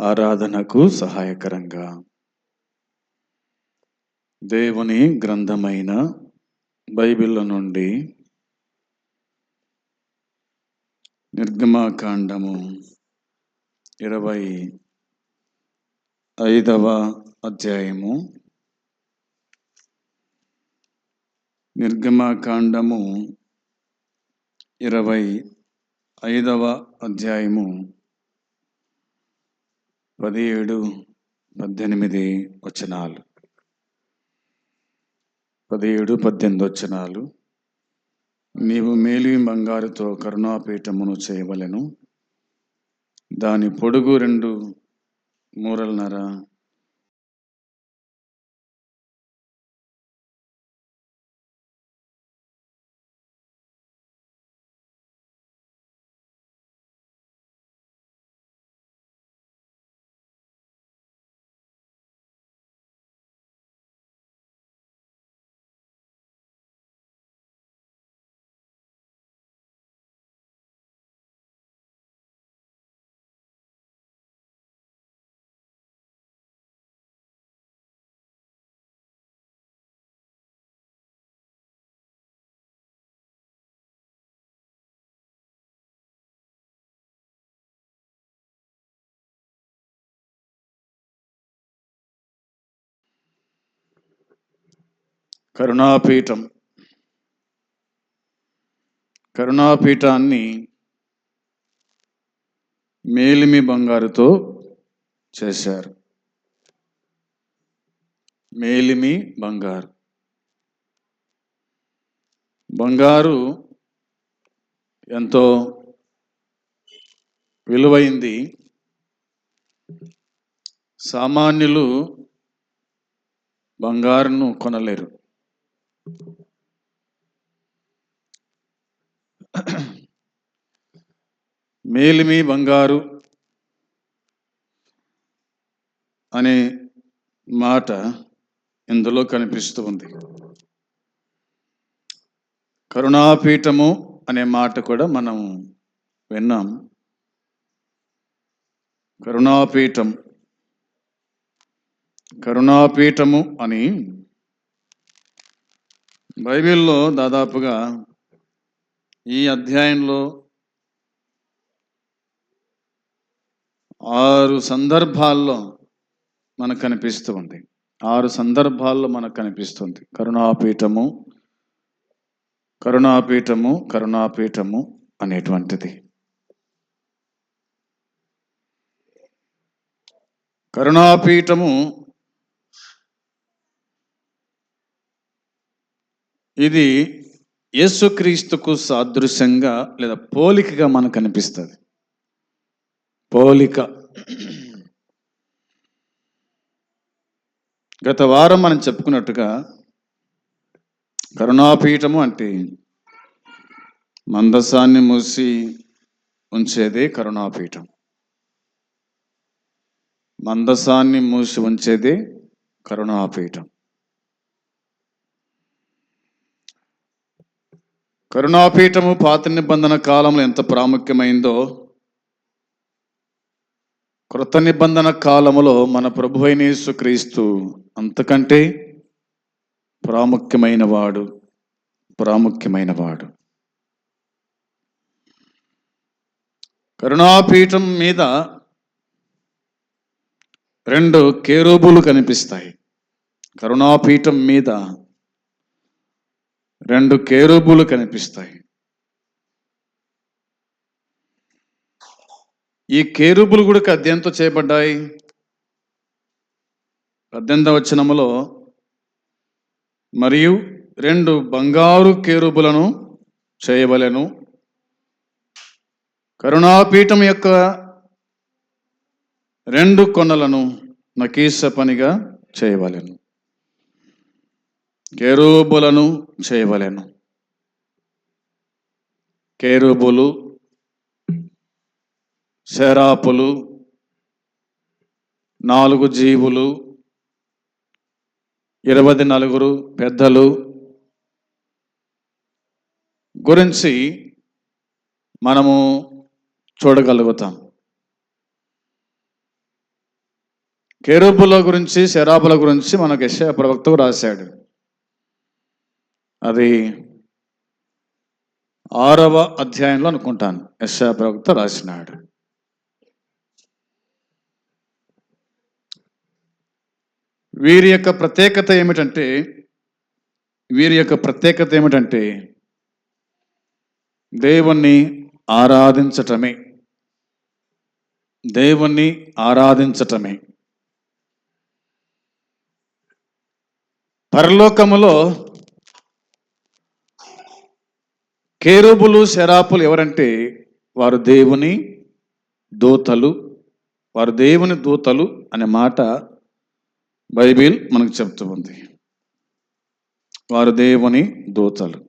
ఆరాధనకు సహాయకరంగా. దేవుని గ్రంథమైన బైబిల్ నుండి నిర్గమాకాండము ఇరవై ఐదవ అధ్యాయము. నిర్గమాకాండము ఇరవై ఐదవ అధ్యాయము. పదిహేడు పద్దెనిమిది వచనాలు. పదిహేడు పద్దెనిమిది వచనాలు. నీవు మేలి బంగారుతో కరుణాపీఠమును చేయవలెను. దాని పొడుగు రెండు మూరలన్నర కరుణాపీఠం. కరుణాపీఠాన్ని మేలిమి బంగారుతో చేశారు. మేలిమి బంగారు. బంగారు ఎంతో విలువైంది. సామాన్యులు బంగారును కొనలేరు. మేలిమి బంగారు అనే మాట ఇందులో కనిపిస్తూ ఉంది. కరుణాపీఠము అనే మాట కూడా మనం విన్నాం. కరుణాపీఠం కరుణాపీఠము అని బైబిల్లో దాదాపుగా ఈ అధ్యాయంలో ఆరు సందర్భాల్లో మనకు కనిపిస్తూ ఉంది. ఆరు సందర్భాల్లో మనకు కనిపిస్తుంది కరుణాపీఠము కరుణాపీఠము కరుణాపీఠము అనేటువంటిది. కరుణాపీఠము ఇది యేసుక్రీస్తుకు సాదృశ్యంగా లేదా పోలికగా మనకు అనిపిస్తుంది. పోలిక. గత వారం మనం చెప్పుకున్నట్టుగా కరుణాపీఠము అంటే మందసాన్ని మూసి ఉంచేదే కరుణాపీఠం. మందసాన్ని మూసి ఉంచేదే కరుణాపీఠం. కరుణాపీఠము పాత నిబంధన కాలంలో ఎంత ప్రాముఖ్యమైందో కృత నిబంధన కాలములో మన ప్రభు అయిన యేసుక్రీస్తు అంతకంటే ప్రాముఖ్యమైన వాడు ప్రాముఖ్యమైన వాడు కరుణాపీఠం మీద రెండు కేరూబులు కనిపిస్తాయి. కరుణాపీఠం మీద రెండు కేరుబులు కనిపిస్తాయి. ఈ కేరుబులు కూడా అధ్యయంతో చేయబడ్డాయి. పద్దెనిమిదవ వచనములో మరియు రెండు బంగారు కేరుబులను చేయవలెను. కరుణాపీఠం యొక్క రెండు కొనలను నకీస పనిగా చేయవలెను. కేరూబులను చేయవలెను. కేరూబులు శరాపులు నాలుగు జీవులు ఇరవై నలుగురు పెద్దలు గురించి మనము చూడగలుగుతాం. కేరూపుల గురించి శరాపుల గురించి మనకు యశ ప్రవక్త రాశాడు. అది ఆరవ అధ్యాయంలో అనుకుంటాను. యశ ప్రవక్త రాసినాడు. వీరి యొక్క ప్రత్యేకత ఏమిటంటే వీరి యొక్క ప్రత్యేకత ఏమిటంటే దేవుణ్ణి ఆరాధించటమే. దేవుణ్ణి ఆరాధించటమే. పరలోకములో కేరుబులు శరాపులు ఎవరంటే వారు దేవుని దూతలు. వారు దేవుని దూతలు అనే మాట బైబిల్ మనకు చెప్తూ ఉంది. వారు దేవుని దూతలు.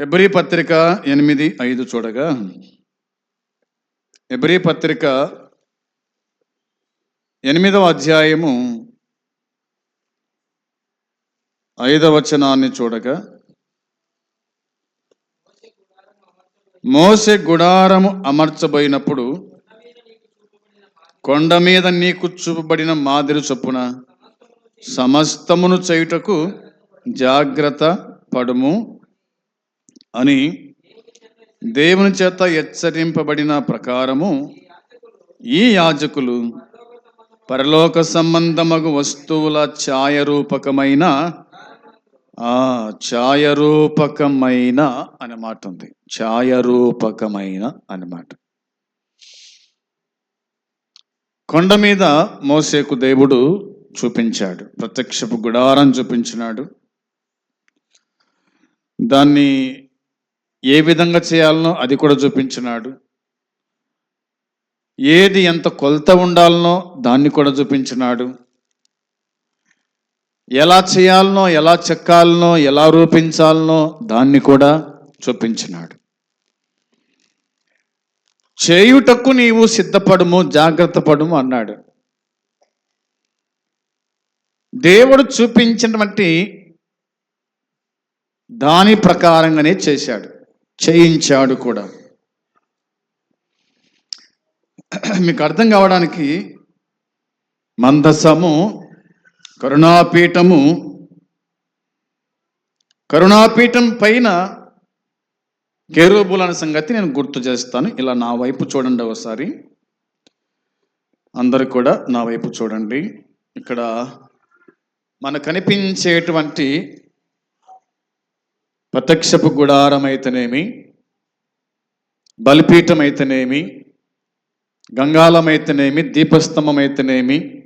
ఎబ్రి పత్రిక ఎనిమిది ఐదు చూడగా ఎబ్రి పత్రిక ఎనిమిదవ అధ్యాయము ఐదవచనాన్ని చూడగా మోసే గుడారము అమర్చబోయినప్పుడు కొండ మీద నీకు చూపబడిన మాదిరి చొప్పున సమస్తమును చేయుటకు జాగ్రత్త పడుము అని దేవుని చేత హెచ్చరింపబడిన ప్రకారము ఈ యాజకులు పరలోక సంబంధమగు వస్తువుల ఛాయరూపకమైన రూపకమైన ఛాయరూపకమైన అనే మాట ఉంది. ఛాయరూపకమైన అనే మాట. కొండ మీద మోసేకు దేవుడు చూపించాడు. ప్రత్యక్షపు గుడారం చూపించినాడు. దాన్ని ఏ విధంగా చేయాలనో అది కూడా చూపించినాడు. ఏది ఎంత కొలత ఉండాలనో దాన్ని కూడా చూపించినాడు. ఎలా చేయాలనో ఎలా చెక్కాలనో ఎలా రూపించాలనో దాన్ని కూడా చూపించినాడు. చేయుటకు నీవు సిద్ధపడము జాగ్రత్త పడము అన్నాడు. దేవుడు చూపించినటువంటి దాని ప్రకారంగానే చేశాడు చేయించాడు కూడా. మీకు అర్థం కావడానికి మందసము కరుణాపీఠము కరుణాపీఠం పైన కేరూబులు అనే సంగతి నేను గుర్తు చేస్తాను. ఇలా నా వైపు చూడండి ఒకసారి. అందరు కూడా నా వైపు చూడండి. ఇక్కడ మనకు కనిపించేటువంటి ప్రత్యక్షపు గుడారం అయితేనేమి బలిపీఠం అయితేనేమి గంగాలం అయితేనేమి దీపస్తంభం అయితేనేమి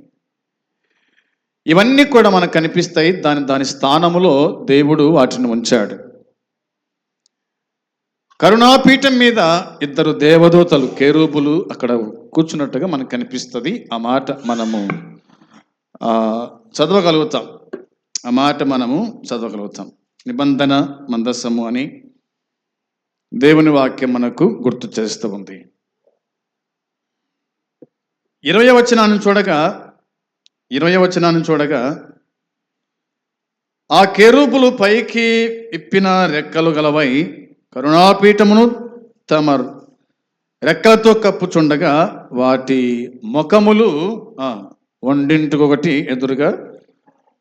ఇవన్నీ కూడా మనకు కనిపిస్తాయి. దాని దాని స్థానములో దేవుడు వాటిని ఉంచాడు. కరుణాపీఠం మీద ఇద్దరు దేవదూతలు కేరూపులు అక్కడ కూర్చున్నట్టుగా మనకు కనిపిస్తుంది. ఆ మాట మనము చదవగలుగుతాం. ఆ మాట మనము చదవగలుగుతాం. నిబంధన మందస్సము అని దేవుని వాక్యం మనకు గుర్తు చేస్తూ ఉంది. ఇరవై వచనాన్ని చూడగా ఇరవై వచనాన్ని చూడగా ఆ కేరూపులు పైకి ఇప్పిన రెక్కలు గలవై కరుణాపీఠమును తమ రెక్కలతో కప్పుచుండగా వాటి ముఖములు వండింటికొకటి ఎదురుగా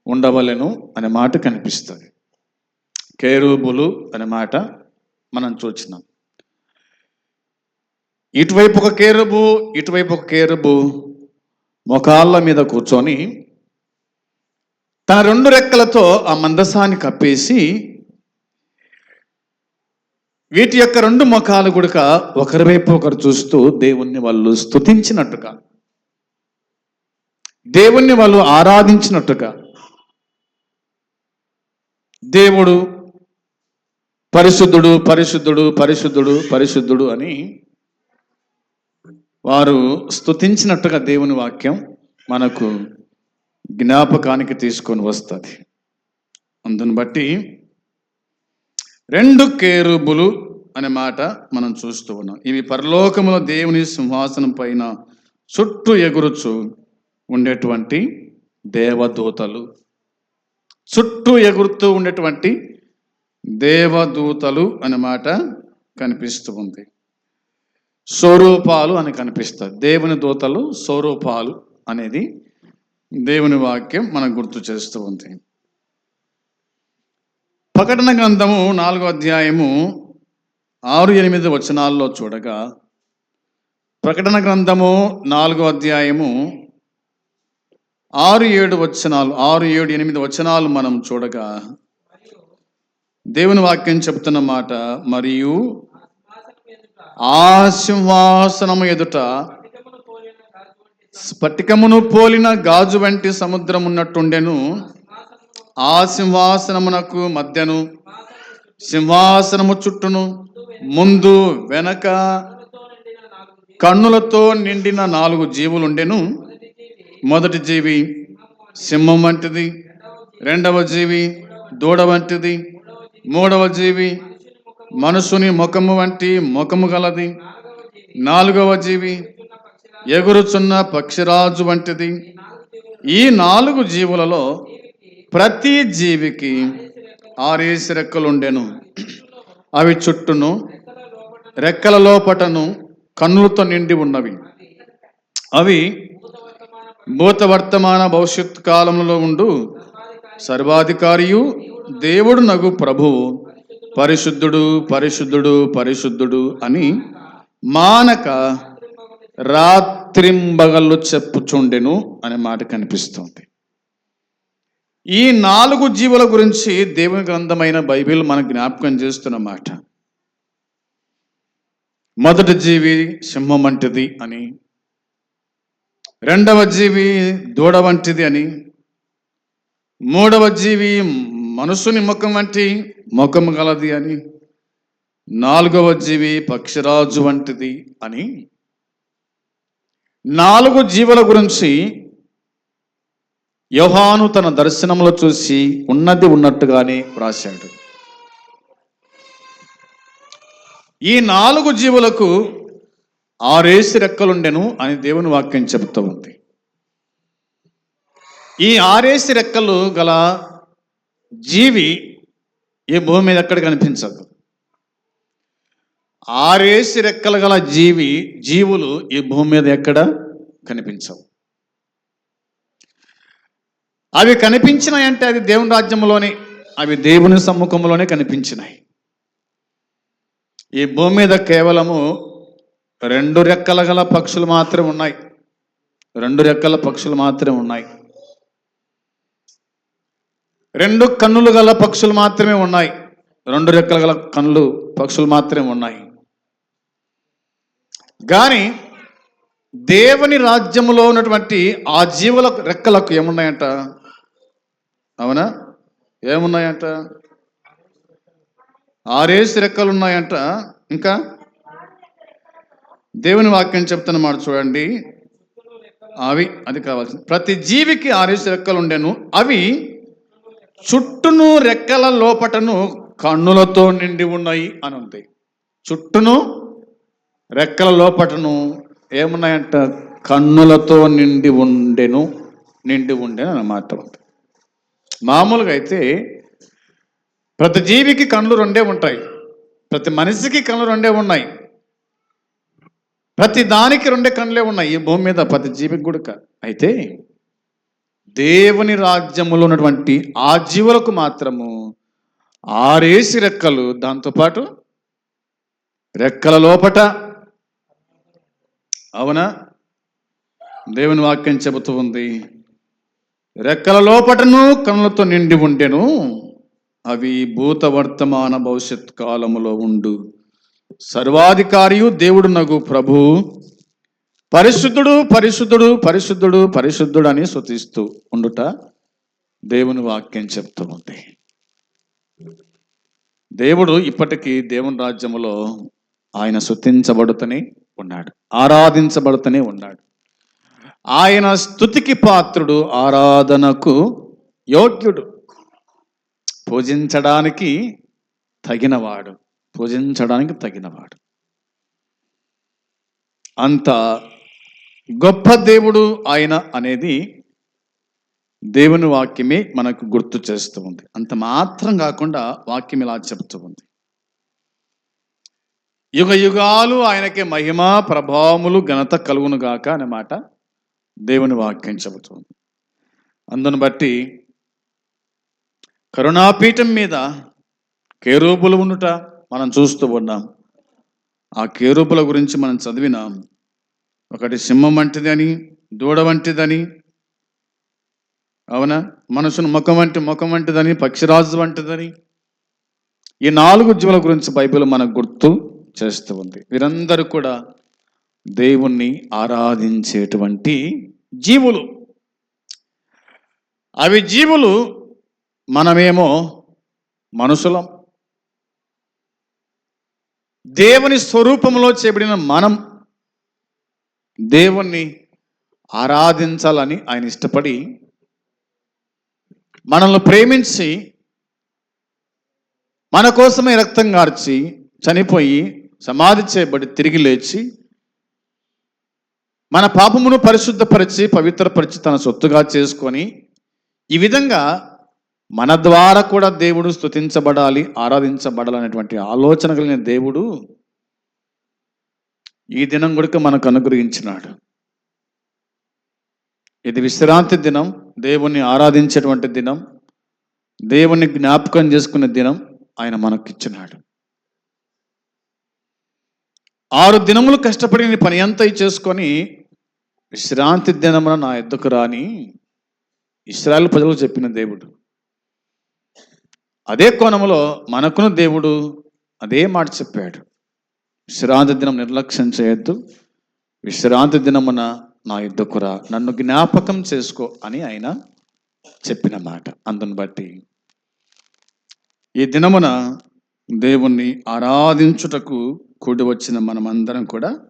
ఉండవలెను అనే మాట కనిపిస్తుంది. కేరూబులు అనే మాట మనం చూసినాం ఇటువైపు ఒక కేరుబు ఇటువైపు ఒక కేరుబు. మొకాళ్ళ మీద కూర్చొని తన రెండు రెక్కలతో ఆ మందసాన్ని కప్పేసి వీటి యొక్క రెండు ముఖాలు గుడక ఒకరి వైపు ఒకరు చూస్తూ దేవుణ్ణి వాళ్ళు స్తుతించినట్టుగా దేవుణ్ణి వాళ్ళు ఆరాధించినట్టుగా దేవుడు పరిశుద్ధుడు పరిశుద్ధుడు పరిశుద్ధుడు పరిశుద్ధుడు అని వారు స్తుతించినట్టుగా దేవుని వాక్యం మనకు జ్ఞాపకానికి తీసుకొని వస్తుంది. అందుని బట్టి రెండు కేరుబులు అనే మాట మనం చూస్తూ ఉన్నాం. ఇవి పరలోకములో దేవుని సింహాసనం పైన చుట్టూ ఎగురుచు ఉండేటువంటి దేవదూతలు. చుట్టూ ఎగురుతూ ఉండేటువంటి దేవదూతలు అనే మాట కనిపిస్తూ ఉంది. స్వరూపాలు అని కనిపిస్తుంది దేవుని దూతలు స్వరూపాలు అనేది దేవుని వాక్యం మనకు గుర్తు చేస్తూ ఉంది. ప్రకటన గ్రంథము నాలుగో అధ్యాయము ఆరు ఎనిమిది వచనాల్లో చూడగా ప్రకటన గ్రంథము నాలుగో అధ్యాయము ఆరు ఏడు వచనాలు ఆరు ఏడు ఎనిమిది వచనాలు మనం చూడగా దేవుని వాక్యం చెప్తున్న మాట మరియు ఆ సింహాసనము ఎదుట స్ఫటికమును పోలిన గాజు వంటి సముద్రం ఉన్నట్టుండెను. ఆ సింహాసనమునకు మధ్యను సింహాసనము చుట్టూను ముందు వెనక కన్నులతో నిండిన నాలుగు జీవులుండెను. మొదటి జీవి సింహం వంటిది రెండవ జీవి దూడ వంటిది మూడవ జీవి మనసుని ముఖము వంటి ముఖము గలది. నాలుగవ జీవి ఎగురుచున్న పక్షిరాజు వంటిది. ఈ నాలుగు జీవులలో ప్రతి జీవికి ఆరేసి రెక్కలుండెను అవి చుట్టూను రెక్కల లోపటను కన్నులతో నిండి ఉన్నవి. అవి భూత వర్తమాన భవిష్యత్ కాలంలో ఉండు సర్వాధికారియు దేవుడు నగు ప్రభువు. పరిశుద్ధుడు పరిశుద్ధుడు పరిశుద్ధుడు అని మానక రాత్రింబగళ్ళు చెప్పుచుండెను అనే మాట కనిపిస్తుంది. ఈ నాలుగు జీవుల గురించి దేవుని గ్రంథమైన బైబిల్ మనకు జ్ఞాపకం చేస్తున్న మాట. మొదటి జీవి సింహం వంటిది అని రెండవ జీవి దూడ వంటిది అని మూడవ జీవి మనుషుని ముఖం వంటి ముఖం గలది అని నాలుగవ జీవి పక్షిరాజు వంటిది అని. నాలుగు జీవుల గురించి యోహాను తన దర్శనంలో చూసి ఉన్నది ఉన్నట్టుగానే వ్రాశాడు. ఈ నాలుగు జీవులకు ఆరేసి రెక్కలుండెను అని దేవుని వాక్యం చెబుతూ ఉంది. ఈ ఆరేసి రెక్కలు గల జీవి ఈ భూమి మీద ఎక్కడ కనిపించదు? ఆరేసి రెక్కలు గల జీవి జీవులు ఈ భూమి మీద ఎక్కడ కనిపించవు? అవి కనిపించినాయంటే అది దేవుని రాజ్యంలోనే అవి దేవుని సమ్ముఖంలోనే కనిపించినాయి ఈ భూమి మీద కేవలము రెండు రెక్కల గల పక్షులు మాత్రమే ఉన్నాయి. రెండు రెక్కల పక్షులు మాత్రమే ఉన్నాయి. రెండు కన్నులు గల పక్షులు మాత్రమే ఉన్నాయి. రెండు రెక్కలు గల కన్నులు పక్షులు మాత్రమే ఉన్నాయి. కానీ దేవుని రాజ్యములో ఉన్నటువంటి ఆ జీవుల రెక్కలకు ఏమున్నాయంట? అవునా? ఏమున్నాయంట? ఆరేసి రెక్కలు ఉన్నాయంట ఇంకా? దేవుని వాక్యం చెప్తున్నమాట చూడండి. అవి అది కావాల్సింది. ప్రతి జీవికి ఆరేసి రెక్కలు ఉండేను అవి చుట్టూను రెక్కల లోపటను కన్నులతో నిండి ఉన్నాయి అని ఉంది చుట్టూను రెక్కల లోపటను ఏమున్నాయంట? కన్నులతో నిండి ఉండెను నిండి ఉండెను అన్నమాట ఉంది. మామూలుగా అయితే ప్రతి జీవికి కళ్ళు రెండే ఉంటాయి. ప్రతి మనిషికి కళ్ళు రెండే ఉన్నాయి. ప్రతి దానికి రెండే కళ్ళే ఉన్నాయి ఈ భూమి మీద ప్రతి జీవికి కూడా అయితే దేవుని రాజ్యములో ఉన్నటువంటి ఆ జీవులకు మాత్రము ఆరేసి రెక్కలు దాంతోపాటు రెక్కల లోపట. అవునా? దేవుని వాక్యం చెబుతూ ఉంది రెక్కల లోపటను కనులతో నిండి ఉండెను అవి భూత వర్తమాన భవిష్యత్ కాలములో ఉండు. సర్వాధికారియు దేవుడు నగు ప్రభు పరిశుద్ధుడు పరిశుద్ధుడు పరిశుద్ధుడు పరిశుద్ధుడు అని శృతిస్తూ ఉండుట దేవుని వాక్యం చెప్తూ ఉంది దేవుడు ఇప్పటికీ దేవుని రాజ్యములో ఆయన స్తుతించబడుతూనే ఉన్నాడు ఆరాధించబడుతూనే ఉన్నాడు. ఆయన స్తుతికి పాత్రుడు ఆరాధనకు యోగ్యుడు పూజించడానికి తగినవాడు పూజించడానికి తగినవాడు. అంత గొప్ప దేవుడు ఆయన అనేది దేవుని వాక్యమే మనకు గుర్తు చేస్తూ ఉంది. అంత మాత్రం కాకుండా వాక్యం ఇలా చెప్తూ ఉంది. యుగ యుగాలు ఆయనకే మహిమ ప్రభావములు ఘనత కలుగును గాక అనే మాట దేవుని వాక్యం చెబుతుంది అందును బట్టి కరుణాపీఠం మీద కేరూపులు ఉండుట మనం చూస్తూ ఉన్నాం. ఆ కేరూపుల గురించి మనం చదివినాం. ఒకటి సింహం వంటిదని దూడ వంటిదని అవునా? మనసును ముఖం వంటి ముఖం వంటిదని పక్షిరాజు వంటిదని. ఈ నాలుగు జీవుల గురించి బైబిల్ మనకు గుర్తు చేస్తూ ఉంది. వీరందరూ కూడా దేవుణ్ణి ఆరాధించేటువంటి జీవులు. అవి జీవులు మనమేమో మనుషులం. దేవుని స్వరూపంలో చేయబడిన మనం దేవుణ్ణి ఆరాధించాలని ఆయన ఇష్టపడి మనల్ని ప్రేమించి మన కోసమే రక్తం గార్చి చనిపోయి సమాధి చేయబడి తిరిగి లేచి మన పాపమును పరిశుద్ధపరిచి పవిత్రపరిచి తన సొత్తుగా చేసుకొని ఈ విధంగా మన ద్వారా కూడా దేవుడు స్తుతించబడాలి ఆరాధించబడాలనేటువంటి ఆలోచన కలిగిన దేవుడు ఈ దినం కూడా మనకు అనుగ్రహించినాడు. ఇది విశ్రాంతి దినం దేవుణ్ణి ఆరాధించేటువంటి దినం దేవుణ్ణి జ్ఞాపకం చేసుకునే దినం ఆయన మనకిచ్చినాడు. ఆరు దినములు కష్టపడి నీ పని అంతా చేసుకొని విశ్రాంతి దినమున నా ఎద్దుకు రాని ఇస్రాయల్ ప్రజలకు చెప్పిన దేవుడు. అదే కోణములో మనకును దేవుడు అదే మాట చెప్పాడు. విశ్రాంతి దినం నిర్లక్ష్యం చేయొద్దు. విశ్రాంతి దినమున నా యుద్ధకురా నన్ను జ్ఞాపకం చేసుకో అని ఆయన చెప్పిన మాట. అందును బట్టి ఈ దినమున దేవుణ్ణి ఆరాధించుటకు కూడి వచ్చిన మనమందరం కూడా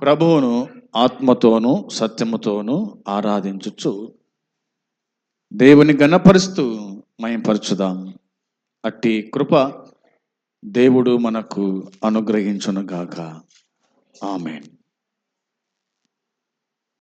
ప్రభువును ఆత్మతోనూ సత్యముతోనూ ఆరాధించుచు దేవుని గణపరుస్తూ మయంపరచుదాం. అట్టి కృప దేవుడు మనకు అనుగ్రహించునుగాక. ఆమెన్.